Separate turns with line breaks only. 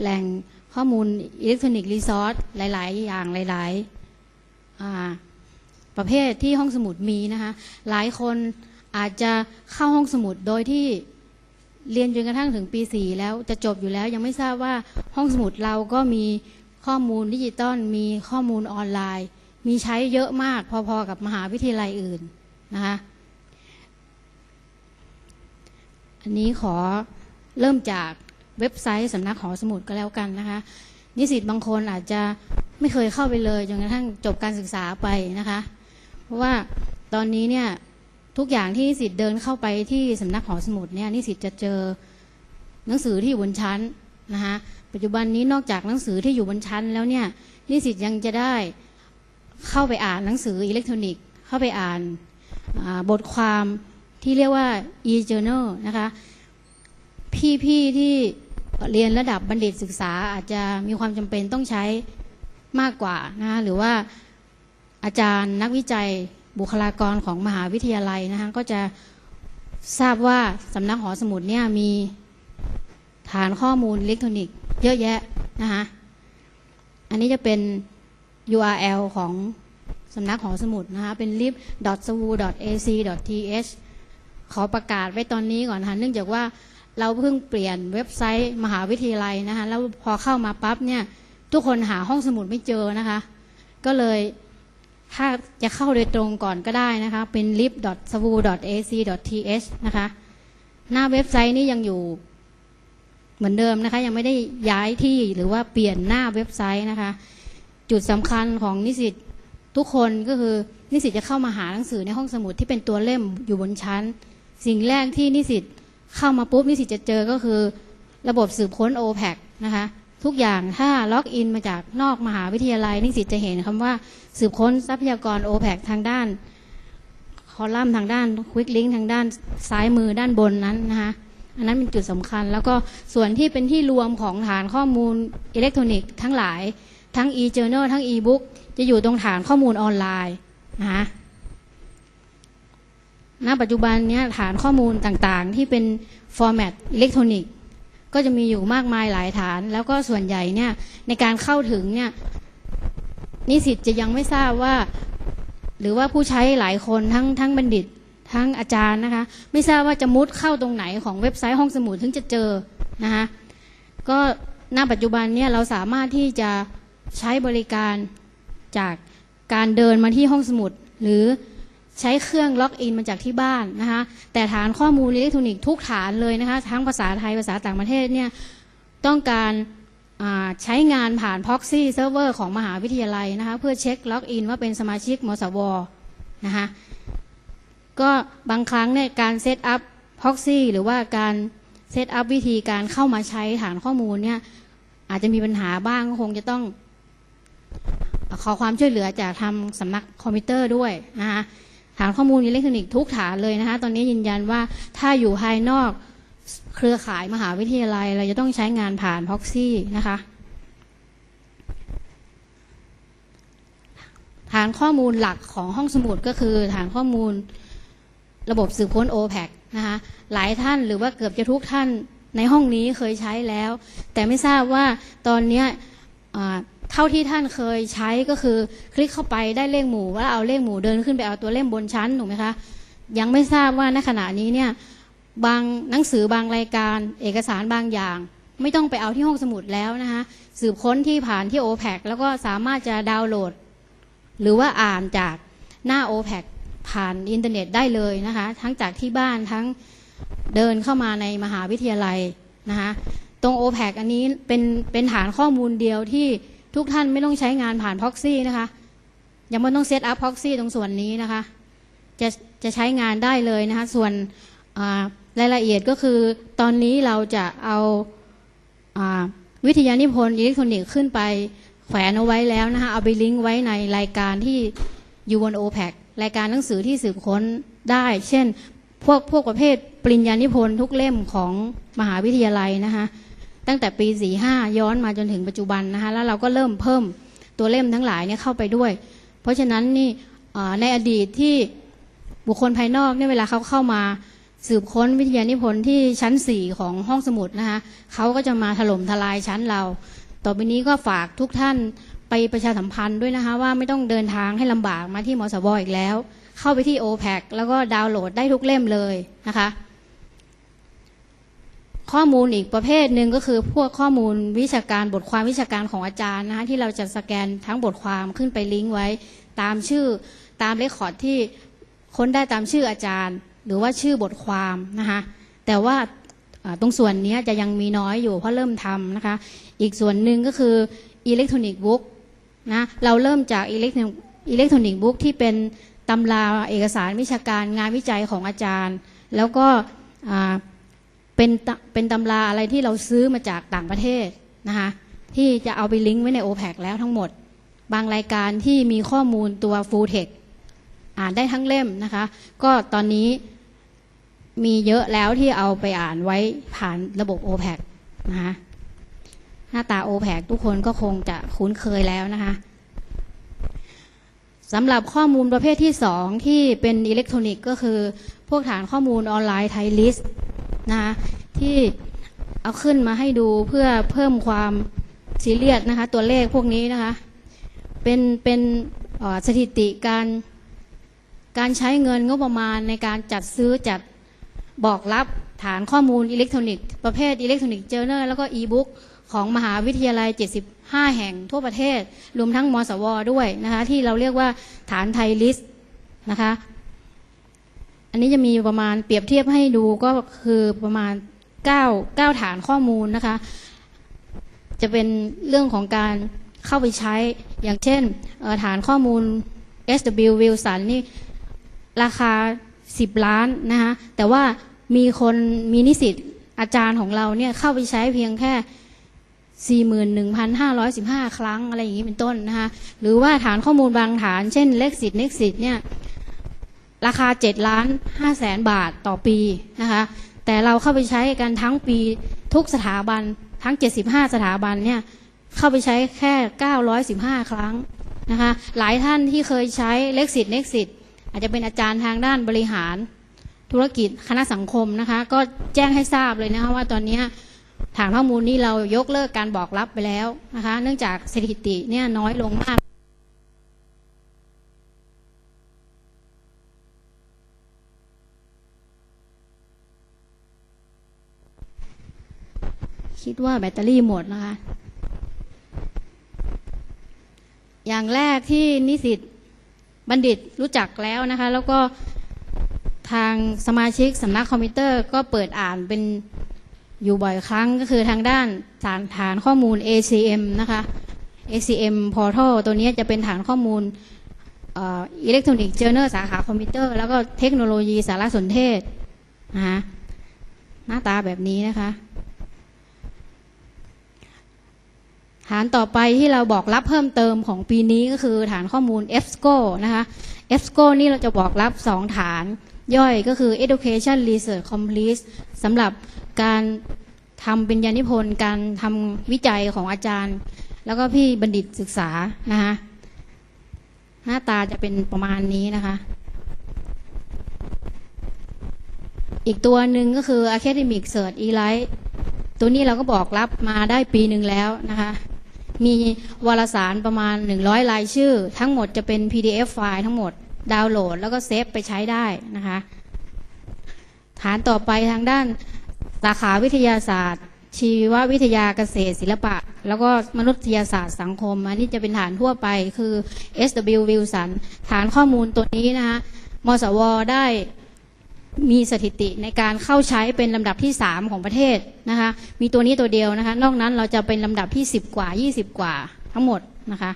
แหล่งข้อมูลอิเล็กทรอนิกส์รีซอสหลาย ๆ อย่างหลายๆประเภทที่ห้องสมุดมีนะคะหลายคนอาจจะเข้าห้องสมุดโดยที่เรียนจนกระทั่งถึงปีสี่แล้วจะจบอยู่แล้วยังไม่ทราบว่าห้องสมุดเราก็มีข้อมูลดิจิตอลมีข้อมูลออนไลน์ มีใช้เยอะมากพอๆกับมหาวิทยาลัยอื่นนะคะอันนี้ขอเริ่มจาก เว็บไซต์สำนักหอสมุดก็แล้วกันนะคะ นิสิตบางคนอาจจะไม่เคยเข้าไปเลยจนกระทั่งจบการศึกษาไปนะคะ เพราะว่าตอนนี้เนี่ยทุกอย่างที่นิสิตเดินเข้าไปที่สำนักหอสมุดเนี่ยนิสิตจะเจอหนังสือที่อยู่บนชั้นนะคะปัจจุบันนี้นอกจากหนังสือที่อยู่บนชั้นแล้วเนี่ยนิสิตยังจะได้เข้าไปอ่านหนังสืออิเล็กทรอนิกส์ เข้าไปอ่านบทความที่เรียกว่า e-journal นะคะ พี่ๆที่ เรียนระดับบัณฑิตศึกษาอาจจะมีความจำเป็นต้องใช้มากกว่านะคะหรือว่าอาจารย์นักวิจัยบุคลากรของมหาวิทยาลัยนะคะก็จะทราบว่าสำนักหอสมุดเนี่ยมีฐานข้อมูลอิเล็กทรอนิกส์เยอะแยะนะคะอันนี้จะเป็น URL ของสำนักหอสมุดนะคะเป็น lib.swu.ac.th ขอประกาศไว้ตอนนี้ก่อนนะคะเนื่องจากว่า เราเพิ่งเปลี่ยนเว็บไซต์มหาวิทยาลัยนะคะแล้วพอเข้ามาปั๊บเนี่ยทุกคนหาห้องสมุดไม่เจอนะคะ ก็เลยถ้าจะเข้าโดยตรงก่อนก็ได้นะคะ เป็น lib.swu.ac.th นะคะ หน้าเว็บไซต์นี้ยังอยู่เหมือนเดิมนะคะ ยังไม่ได้ย้ายที่หรือว่าเปลี่ยนหน้าเว็บไซต์นะคะ จุดสำคัญของนิสิตทุกคนก็คือนิสิตจะเข้ามาหาหนังสือในห้องสมุดที่เป็นตัวเล่มอยู่บนชั้น สิ่งแรกที่นิสิต เข้ามาปุ๊บนิสิตจะเจอก็คือ ระบบสืบค้น OPAC นะคะทุกอย่างถ้าล็อกอินมาจากนอกมหาวิทยาลัย นิสิตจะเห็นคำว่าสืบค้นทรัพยากร OPAC ทางด้าน คอลัมน์ทางด้านควิกลิงทางด้านซ้ายมือด้านบนนั้นนะคะอันนั้นเป็นจุดสำคัญ แล้วก็ส่วนที่เป็นที่รวมของฐานข้อมูลอิเล็กทรอนิกส์ทั้งหลายทั้ง e-journal ทั้ง e-book จะอยู่ตรงฐานข้อมูลออนไลน์นะคะ ณปัจจุบันนี้ฐานข้อมูลต่างๆ ที่เป็นฟอร์แมตอิเล็กทรอนิกส์ก็จะมีอยู่มากมายหลายฐาน แล้วก็ส่วนใหญ่เนี่ยในการเข้าถึงเนี่ยนิสิตจะยังไม่ทราบว่า หรือว่าผู้ใช้หลายคนทั้งทั้งบัณฑิตทั้งอาจารย์นะคะ ไม่ทราบว่าจะมุดเข้าตรงไหนของเว็บไซต์ห้องสมุดถึงจะเจอนะคะก็ณปัจจุบันเนี่ยเราสามารถที่จะใช้บริการจากการเดินมาที่ห้องสมุด หรือ ใช้เครื่องล็อกอินมาจากที่บ้านนะคะแต่ฐานข้อมูลอิเล็กทรอนิกส์ทุกฐานเลยนะคะทั้งภาษาไทยภาษาต่างประเทศเนี่ยต้องการใช้งานผ่าน proxy server ของมหาวิทยาลัยนะคะเพื่อเช็คล็อกอินว่าเป็นสมาชิกมสวนะคะก็บางครั้งเนี่ยการเซตอัพ proxy หรือว่าการเซตอัพวิธีการเข้ามาใช้ฐานข้อมูลเนี่ยอาจจะมีปัญหาบ้างก็คงจะต้องขอความช่วยเหลือจากทางสำนักคอมพิวเตอร์ด้วยนะคะ ฐานข้อมูลอิเล็กทรอนิกส์ทุกฐานเลยนะคะ ตอนนี้ยืนยันว่าถ้าอยู่ภายนอกเครือข่ายมหาวิทยาลัย เราจะต้องใช้งานผ่านพ็อกซี่นะคะ ฐานข้อมูลหลักของห้องสมุดก็คือฐานข้อมูลระบบสืบค้น OPAC นะคะหลายท่านหรือว่าเกือบจะทุกท่านในห้องนี้เคยใช้แล้ว แต่ไม่ทราบว่าตอนเนี้ย เท่าที่ท่านเคยใช้ก็คือ คลิกเข้าไปได้เลขหมู่ว่าเอาเลขหมู่เดินขึ้นไปเอาตัวเล่มบนชั้นถูกไหมคะยังไม่ทราบว่าณขณะนี้เนี่ยบางหนังสือบางรายการ เอกสารบางอย่าง ไม่ต้องไปเอาที่ห้องสมุดแล้วนะคะสืบค้นที่ผ่านที่ OPAC แล้วก็สามารถจะดาวน์โหลด หรือว่าอ่านจากหน้า OPAC ผ่านอินเทอร์เน็ตได้เลยนะคะ ทั้งจากที่บ้านทั้งเดินเข้ามาในมหาวิทยาลัยนะคะตรง OPAC อันนี้เป็นเป็นฐานข้อมูลเดียวที่ ทุกท่านไม่ต้องใช้งานผ่าน proxy นะคะ ยังไม่ต้องเซตอัพ proxy ตรงส่วนนี้นะคะ จะจะใช้งานได้เลยนะคะ ส่วนรายละเอียดก็คือตอนนี้เราจะเอาอวิทยานิพนธ์อิเล็กทรอนิกส์ขึ้นไปแขวนเอาไว้แล้วนะคะ เอาไปลิงก์ไว้ในรายการที่อยู่บน OPAC รายการหนังสือที่สืบค้นได้ เช่น พวกพวกประเภทปริญญานิพนธ์ทุกเล่มของมหาวิทยาลัยนะคะ ตั้งแต่ปี 45 ย้อนมาจนถึงปัจจุบันนะคะแล้วเราก็เริ่มเพิ่มตัวเล่มทั้งหลายเนี่ยเข้าไปด้วย เพราะฉะนั้นนี่ในอดีตที่บุคคลภายนอกเนี่ยเวลาเขาเข้ามาสืบค้นวิทยานิพนธ์ที่ชั้น 4 ของห้องสมุดนะคะเขาก็จะมาถล่มทลายชั้นเรา ต่อไปนี้ก็ฝากทุกท่านไปประชาสัมพันธ์ด้วยนะคะว่าไม่ต้องเดินทางให้ลำบากมาที่มสวอีกแล้ว เข้าไปที่ OPEC แล้วก็ดาวน์โหลดได้ทุกเล่มเลยนะคะ ข้อมูลอีกประเภทหนึ่งก็คือพวกข้อมูลวิชาการบทความวิชาการของอาจารย์นะคะที่เราจะสแกนทั้งบทความขึ้นไปลิงก์ไว้ ตามชื่อตามเรคคอร์ดที่ค้นได้ตามชื่ออาจารย์ หรือว่าชื่อบทความนะคะแต่ว่าตรงส่วนนี้จะยังมีน้อยอยู่เพราะเริ่มทำนะคะ อีกส่วนหนึ่งก็คืออิเล็กทรอนิกส์บุ๊กนะเราเริ่มจากอิเล็กทรอนิกอิเล็กทรอนิกส์บุ๊กที่เป็นตำราเอกสารวิชาการงานวิจัยของอาจารย์ แล้วก็อ่า เป็นเป็นตำราอะไรที่เราซื้อมาจากต่างประเทศนะคะที่จะเอาไปลิงก์ไว้ใน OPEC แล้วทั้งหมด บางรายการที่มีข้อมูลตัว Full Text อ่านได้ทั้งเล่มนะคะ ก็ตอนนี้มีเยอะแล้วที่เอาไปอ่านไว้ผ่านระบบ OPEC นะคะหน้าตา OPEC ทุกคนก็คงจะคุ้นเคยแล้วนะคะสำหรับข้อมูลประเภทที่สองที่เป็นอิเล็กทรอนิกส์ก็คือ พวกฐานข้อมูลออนไลน์ไทยลิสต์ นะคะที่เอาขึ้นมาให้ดูเพื่อเพิ่มความซีเรียสนะคะ ตัวเลขพวกนี้นะคะ เป็นเป็นสถิติการการใช้เงินงบประมาณในการจัดซื้อจัดบอกรับฐานข้อมูลอิเล็กทรอนิกส์ประเภทอิเล็กทรอนิกส์เจอเนอร์แล้วก็อีบุ๊กของมหาวิทยาลัย 75 แห่งทั่วประเทศ รวมทั้งมสว ด้วยนะคะ ที่เราเรียกว่าฐานไทยลิสต์นะคะ นนี้จะมีประมาณเปรียบเทียบให้ดูก็คือประมาณ9 9ฐานข้อมูลนะคะ จะเป็นเรื่องของการเข้าไปใช้อย่างเช่นฐานข้อมูล SW Wilson นี่ราคา 10 ล้านนะคะแต่ว่ามีคนมีนิสิตอาจารย์ของเราเนี่ยเข้าไปใช้เพียงแค่41,515 ครั้งอะไรอย่างนี้เป็นต้นนะคะหรือว่าฐานข้อมูลบางฐาน เช่นเลขสิทธิ์เลขสิทธิ์เนี่ย ราคา7ล้าน5แสนบาทต่อปีนะคะแต่เราเข้าไปใช้กันทั้งปีทุกสถาบันทั้ง 75 สถาบันเนี่ยเข้าไปใช้แค่ 915 ครั้งนะคะหลายท่านที่เคยใช้เลขสิทธิ์เลขสิทธิ์อาจจะเป็นอาจารย์ทางด้านบริหารธุรกิจคณะสังคมนะคะก็แจ้งให้ทราบเลยนะคะว่าตอนนี้ฐานข้อมูลนี้เรายกเลิกการบอกรับไปแล้วนะคะเนื่องจากสถิติเนี่ยน้อยลงมาก คิดว่าแบตเตอรี่หมดนะคะ อย่างแรกที่นิสิตบัณฑิตรู้จักแล้วนะคะ แล้วก็ทางสมาชิกสำนักคอมพิวเตอร์ก็เปิดอ่านเป็นอยู่บ่อยครั้งก็คือทางด้านฐานฐานข้อมูล ACM นะคะ ACM Portal ตัวนี้จะเป็นฐานข้อมูลอิเล็กทรอนิกส์เจอเนอร์สาขาคอมพิวเตอร์ แล้วก็เทคโนโลยีสารสนเทศนะคะหน้าตาแบบนี้นะคะานต่อไปที่เราบอกรับเพิ่มเติมของปีนี้ก็คือฐานข้อมูล EBSCO นะคะ EBSCO นี่เราจะบอกรับ 2 ฐานย่อยก็คือ Education Research Complete สำหรับการทำเป็นยานิพนธ์การทำวิจัยของอาจารย์ แล้วก็พี่บัณฑิตศึกษานะคะหน้าตาจะเป็นประมาณนี้นะคะ อีกตัวหนึ่งก็คือ Academic Search Elite ตัวนี้เราก็บอกรับมาได้ปีหนึ่งแล้วนะคะ มีวารสารประมาณ 100 รายชื่อ ทั้งหมดจะเป็น PDF ไฟล์ทั้งหมดดาวน์โหลด แล้วก็เซฟไปใช้ได้นะคะ ฐานต่อไปทางด้านสาขาวิทยาศาสตร์ ชีววิทยาเกษตรศิลปะ แล้วก็มนุษยศาสตร์สังคม อันนี้จะเป็นฐานทั่วไปคือ SW Wilson ฐานข้อมูลตัวนี้นะคะมสวได้ มีสถิติในการเข้าใช้เป็นลำดับที่ 3 ของประเทศนะคะมีตัวนี้ตัวเดียวนะคะ นอกนั้นเราจะเป็นลำดับที่ 10 กว่า 20 กว่าทั้งหมดนะคะ